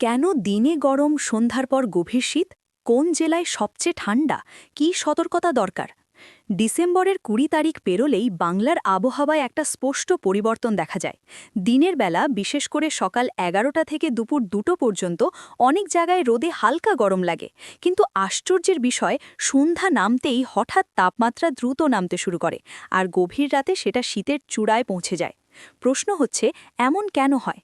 কেন দিনে গরম, সন্ধ্যার পর গভীর শীত? কোন জেলায় সবচেয়ে ঠান্ডা? কী সতর্কতা দরকার? ডিসেম্বরের কুড়ি তারিখ পেরোলেই বাংলার আবহাওয়ায় একটা স্পষ্ট পরিবর্তন দেখা যায়। দিনের বেলা, বিশেষ করে সকাল এগারোটা থেকে দুপুর দুটো পর্যন্ত, অনেক জায়গায় রোদে হালকা গরম লাগে। কিন্তু আশ্চর্যের বিষয়, সন্ধ্যা নামতেই হঠাৎ তাপমাত্রা দ্রুত নামতে শুরু করে, আর গভীর রাতে সেটা শীতের চূড়ায় পৌঁছে যায়। প্রশ্ন হচ্ছে, এমন কেন হয়?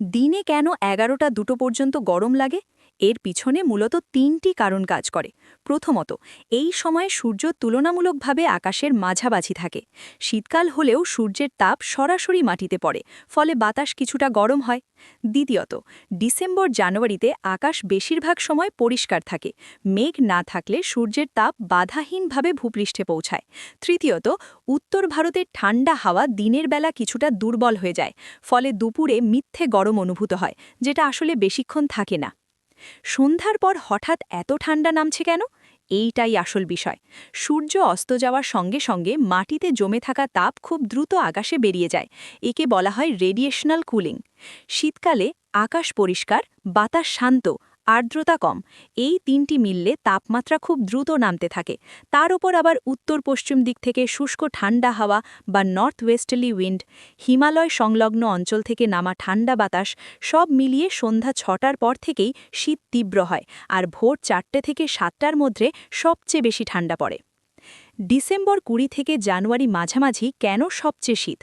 দিনে কেন এগারোটা দুটো পর্যন্ত গরম লাগে? এর পিছনে মূলত তিনটি কারণ কাজ করে। প্রথমত, এই সময়ে সূর্য তুলনামূলকভাবে আকাশের মাঝাবাঝি থাকে। শীতকাল হলেও সূর্যের তাপ সরাসরি মাটিতে পড়ে, ফলে বাতাস কিছুটা গরম হয়। দ্বিতীয়ত, ডিসেম্বর জানুয়ারিতে আকাশ বেশিরভাগ সময় পরিষ্কার থাকে, মেঘ না থাকলে সূর্যের তাপ বাধাহীনভাবে ভূপৃষ্ঠে পৌঁছায়। তৃতীয়ত, উত্তর ভারতের ঠান্ডা হাওয়া দিনের বেলা কিছুটা দুর্বল হয়ে যায়, ফলে দুপুরে মিথ্যে গরম অনুভূত হয়, যেটা আসলে বেশিক্ষণ থাকে না। সন্ধ্যার পর হঠাৎ এত ঠান্ডা নামছে কেন? এইটাই আসল বিষয়। সূর্য অস্ত যাওয়ার সঙ্গে সঙ্গে মাটিতে জমে থাকা তাপ খুব দ্রুত আকাশে বেরিয়ে যায়। একে বলা হয় রেডিয়েশনাল কুলিং। শীতকালে আকাশ পরিষ্কার, বাতাস শান্ত আর্দ্রতা কম। এই তিনটি মিললে তাপমাত্রা খুব দ্রুত নামতে থাকে। তার ওপর আবার উত্তর পশ্চিম দিক থেকে শুষ্ক ঠান্ডা হাওয়া বা নর্থ ওয়েস্টার্লি উইন্ড, হিমালয় সংলগ্ন অঞ্চল থেকে নামা ঠান্ডা বাতাস সব মিলিয়ে সন্ধ্যা ছটার পর থেকেই শীত তীব্র হয় আর ভোর চারটে থেকে সাতটার মধ্যে সবচেয়ে বেশি ঠান্ডা পড়ে। ডিসেম্বর কুড়ি থেকে জানুয়ারি মাঝামাঝি কেন সবচেয়ে শীত?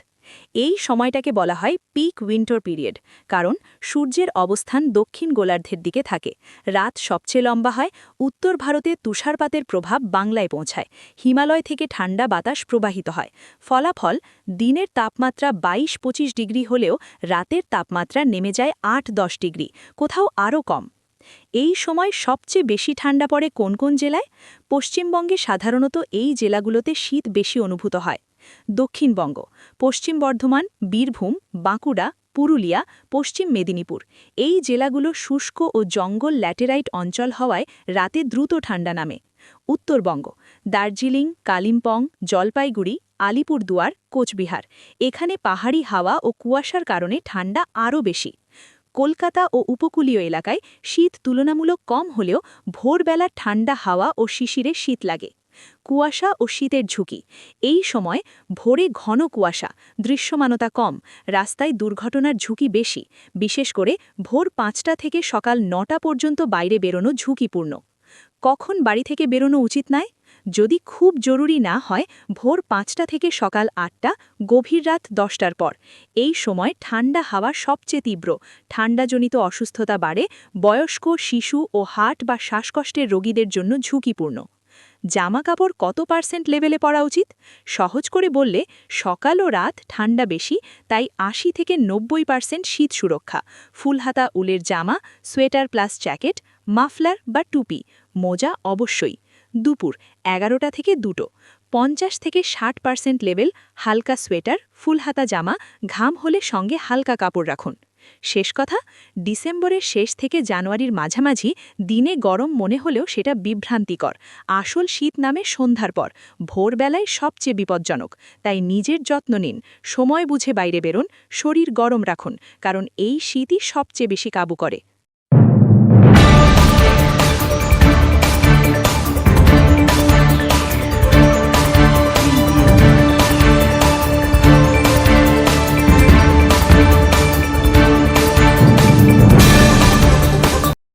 এই সময়টাকে বলা হয় পিক উইন্টার পিরিয়ড কারণ সূর্যের অবস্থান দক্ষিণ গোলার্ধের দিকে থাকে। রাত সবচেয়ে লম্বা হয়, উত্তর ভারতে তুষারপাতের প্রভাব বাংলায় পৌঁছায়, হিমালয় থেকে ঠান্ডা বাতাস প্রবাহিত হয়। ফলাফল, দিনের তাপমাত্রা ২২ পঁচিশ ডিগ্রি হলেও রাতের তাপমাত্রা নেমে যায় আট দশ ডিগ্রি, কোথাও আরও কম। এই সময় সবচেয়ে বেশি ঠান্ডা পড়ে কোন কোন জেলায়? পশ্চিমবঙ্গে সাধারণত এই জেলাগুলোতে শীত বেশি অনুভূত হয়। দক্ষিণবঙ্গ, পশ্চিম বর্ধমান, বীরভূম, বাঁকুড়া, পুরুলিয়া, পশ্চিম মেদিনীপুর। এই জেলাগুলো শুষ্ক ও জঙ্গল ল্যাটেরাইট অঞ্চল হওয়ায় রাতে দ্রুত ঠান্ডা নামে। উত্তরবঙ্গ, দার্জিলিং, কালিম্পং, জলপাইগুড়ি, আলিপুরদুয়ার, কোচবিহার। এখানে পাহাড়ি হাওয়া ও কুয়াশার কারণে ঠান্ডা আরও বেশি। কলকাতা ও উপকূলীয় এলাকায় শীত তুলনামূলক কম হলেও ভোরবেলা ঠান্ডা হাওয়া ও শিশিরে শীত লাগে। কুয়াশা ও শীতের ঝুঁকি। এই সময় ভোরে ঘন কুয়াশা, দৃশ্যমানতা কম, রাস্তায় দুর্ঘটনার ঝুঁকি বেশি। বিশেষ করে ভোর পাঁচটা থেকে সকাল নটা পর্যন্ত বাইরে বেরোনো ঝুঁকিপূর্ণ। কখন বাড়ি থেকে বেরোনো উচিত নয়? যদি খুব জরুরি না হয়, ভোর পাঁচটা থেকে সকাল আটটা, গভীর রাত দশটার পর। এই সময় ঠান্ডা হাওয়া সবচেয়ে তীব্র। ঠান্ডাজনিত অসুস্থতা বাড়ে, বয়স্ক, শিশু ও হার্ট বা শ্বাসকষ্টের রোগীদের জন্য ঝুঁকিপূর্ণ। জামা কাপড় কত পার্সেন্ট লেভেলে পড়া উচিত? সহজ করে বললে, সকাল ও রাত ঠান্ডা বেশি, তাই আশি থেকে নব্বই পার্সেন্ট শীত সুরক্ষা। ফুলহাতা উলের জামা, সোয়েটার প্লাস জ্যাকেট, মাফলার বা টুপি। মোজা অবশ্যই। দুপুর, এগারোটা থেকে দুটো। পঞ্চাশ থেকে ষাট পার্সেন্ট লেভেল হালকা সোয়েটার, ফুলহাতা জামা, ঘাম হলে সঙ্গে হালকা কাপড় রাখুন। শেষ কথা, ডিসেম্বরের শেষ থেকে জানুয়ারির মাঝামাঝি দিনে গরম মনে হলেও সেটা বিভ্রান্তিকর। আসল শীত নামে সন্ধ্যার পর, ভোরবেলায় সবচেয়ে বিপজ্জনক। তাই নিজের যত্ন নিন, সময় বুঝে বাইরে বেরোন, শরীর গরম রাখুন, কারণ এই শীতই সবচেয়ে বেশি কাবু করে।